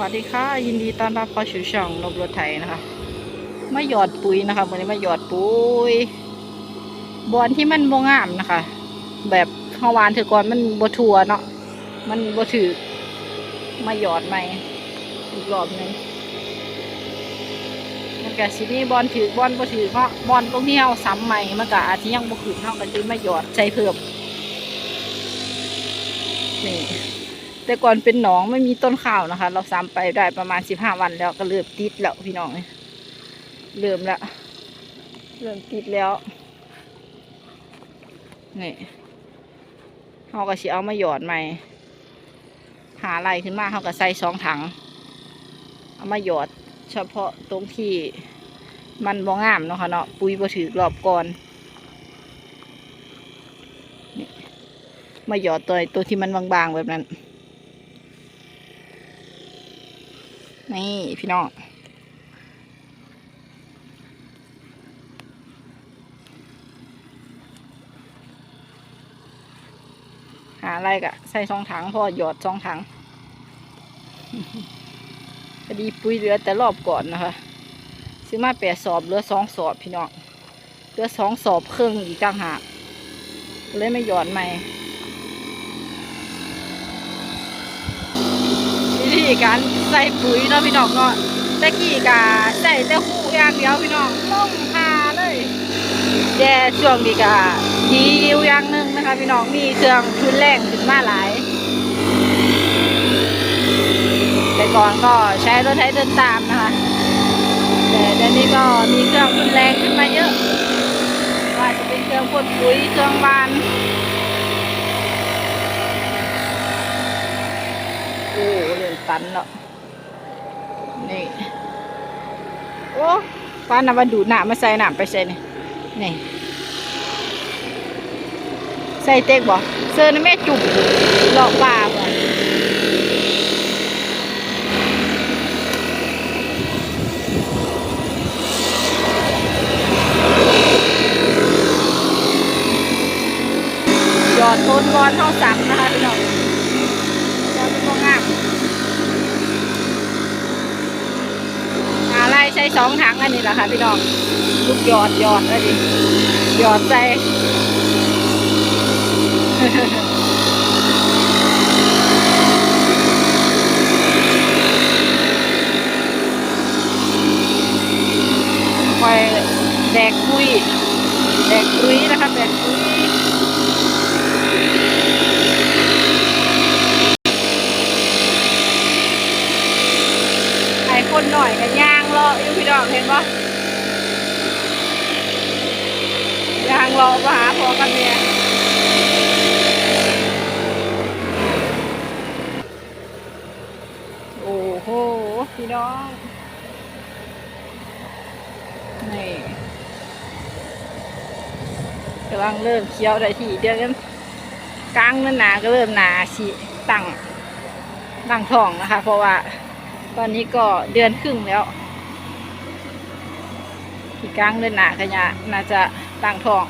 วัสดีค่ะ ยินดีต้อนรับเข้าสู่ช่องนบรถไถนะคะมาหยอดปุ๋ยนะคะวันนี้มาหยอดปุ๋ยบอนที่มันบ่งามนะคะ แบบเฮาวานถือก่อนมันบ่ทัวเนาะมันบ่ถือมาหยอดใหม่อีกรอบหนึงมันก็สิมีบอลถือบอลบ่ถือเนาะบอลตรงที่เฮาซ้ำใหม่มันก็อาจจะยังบ่ขึ้นเฮาก็สิมาหยอดใส่เพิ่มนี่ แต่ก่อนเป็นหนองไม่มีต้นข้าวนะคะ เราซ้ำไปได้ประมาณสิบห้าวันแล้วก็เริ่มติดแล้วพี่น้องเริ่มแล้วเริ่มติดแล้วนี่เขาก็สิเอามาหยอดใหม่หาอะไรขึ้นมาเขาก็ใส่สองถัง เอามาหยอด เฉพาะตรงที่มันบ่งามเนาะค่ะเนาะปุ๋ยบ่ถือรอบก่อนนี่มาหยอดตัวตัวที่มันบางๆแบบนั้น นี่พี่น้องหาอะไรกะใส่สองถังพอหยอดสองถังพอดีปุ๋ยเหลือแต่รอบก่อนนะคะ ซื้อมาแปดสอบเหลือสองสอบพี่น้องเหลือสองสอบครึ่งอีกต่างหากเลยไม่หยอดใหม่ วิ ธีการใส่ปุ๋ยเนาะพี่น้องเนาะตะกี้กะใส่แต่หูอย่างเดียวพี่น้องล่องพาเลยแต่ช่วงนี้กะดีอยู่อย่างหนึ่งนะคะพี่น้องมีเครื่องทุนแรงขึ้นมาหลายแต่ก่อนก็ใช้รถไถเดินตามนะคะแต่เดี๋ยวนี้ก็มีเครื่องทุนแรงขึ้นมาเยอะว่าจะเป็นเครื่องพ่นปุ๋ยเครื่องบานโอ้ ตันเนาะนี่ โอ้ป้านำมาดูดน้ำมาใส่หน้ำไปใส่นี่นี่ ใส่เต็กบ่เสื้อนี่แม่จุ่มหลอกปลาบ่หยอดต้นบอลเท่าสักนะคะพี่น้อง ยอดเป็นงาม อะไรใช้สองถังอันนี้แหละค่ะพี่น้องลูกหยอดหยอดอันนี้หยอดใส่คอยแดกคุยแดกคุยนะคะแดกคุยไอ้คนหน่อยกั นย่างรออยู่พี่น้องเห็นปะยางรอมาหาพอกันเนี่ยโอ้โหพี่น้องนี่กำลังเริ่มเคี้ยวได้ทีเดือนกลางนั่นหนาก็เริ่มหนาสิตั้งตั้งท้องนะคะ เพราะว่าตอนนี้ก็เดือนครึ่งแล้ว อีกกลางเดือนหนาขยะน่าจะตั้งท้อง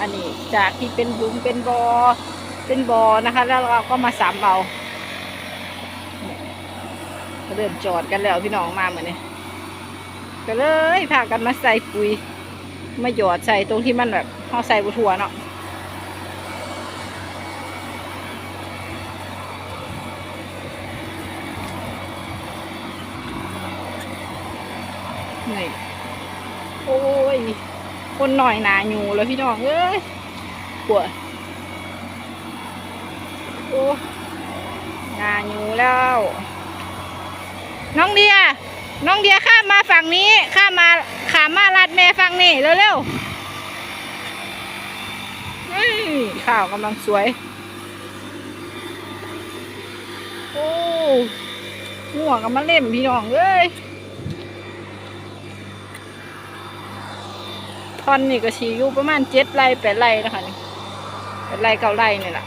อันนี้จากที่เป็นบุ้มเป็นบอเป็นบอนะคะ แล้วเราก็มาสามเอาเริ่มจอดกันแล้วพี่น้องมาเหมือนนี้ก็เลยพากันมาใส่ปุ๋ยมาหยอดใส่ตรงที่มันแบบเขาใส่บุทัวเนาะ นี่โอ้ย คนหน่อยหนาอยู่แล้วพี่น้องเอ้ยปวดโอ้หนาอยู่แล้ว น้องเดีย น้องเดียข้ามมาฝั่งนี้ ข้ามมาขามมาลัดแม่ฝั่งนี้เร็วๆเฮ้ยข้าวกำลังสวย โอ้หัวกับมาเล่มพี่น้องเอ้ย ทอนนี่ก็ชีอยู่ประมาณเจ็ดไร่แปดไร่นะคะนี่แปดไร่เก้าไร่นี่แหละ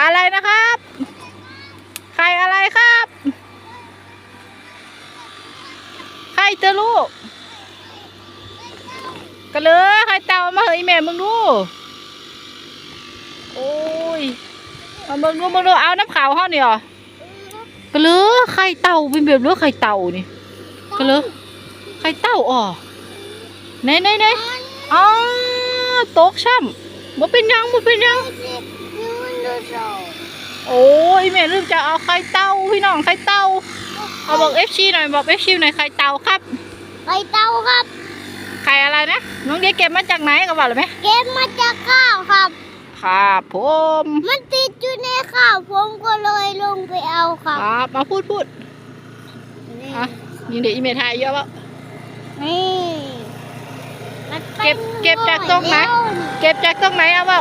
อะไรนะครับ ใครอะไรครับ ใครเจะลูกก็เลยไข่เต่ามาเฮ้ยแม่มึงดู โอ้ยมามึงดูมึงดูเอาน้ำขาวห้อนี่เหรอ ก็เลยไข่เต่าเป็นแบบเลือไข่เต่านี่ก็เลยไข่เต่าอ๋อไหนไหนไหนอ๋อตกช่ำบ่เป็นหยังบ่เป็นหยังโอ้ยแม่ลืมจะเอาไข่เต่าพี่น้องไข่เต่าเอาบอกเอฟซีหน่อยบอกเอฟซีหน่อยไข่เต่าครับไปเต้าครับไข่อะไรนะน้องเดียเก็บมาจากไหนก็บอกเลยไหมเก็บมาจากข้าวครับครับผมมันติดอยู่ใน ข้าวผมก็เลยลงไปเอาคครับรับมาพูดพูดนี่อะยิงเดี๋ยวอีเมทายเยอะวะนี่มันเก็บเก็บจากตรงไหนแล้วเก็บจากตรงไหนเอาเปล่า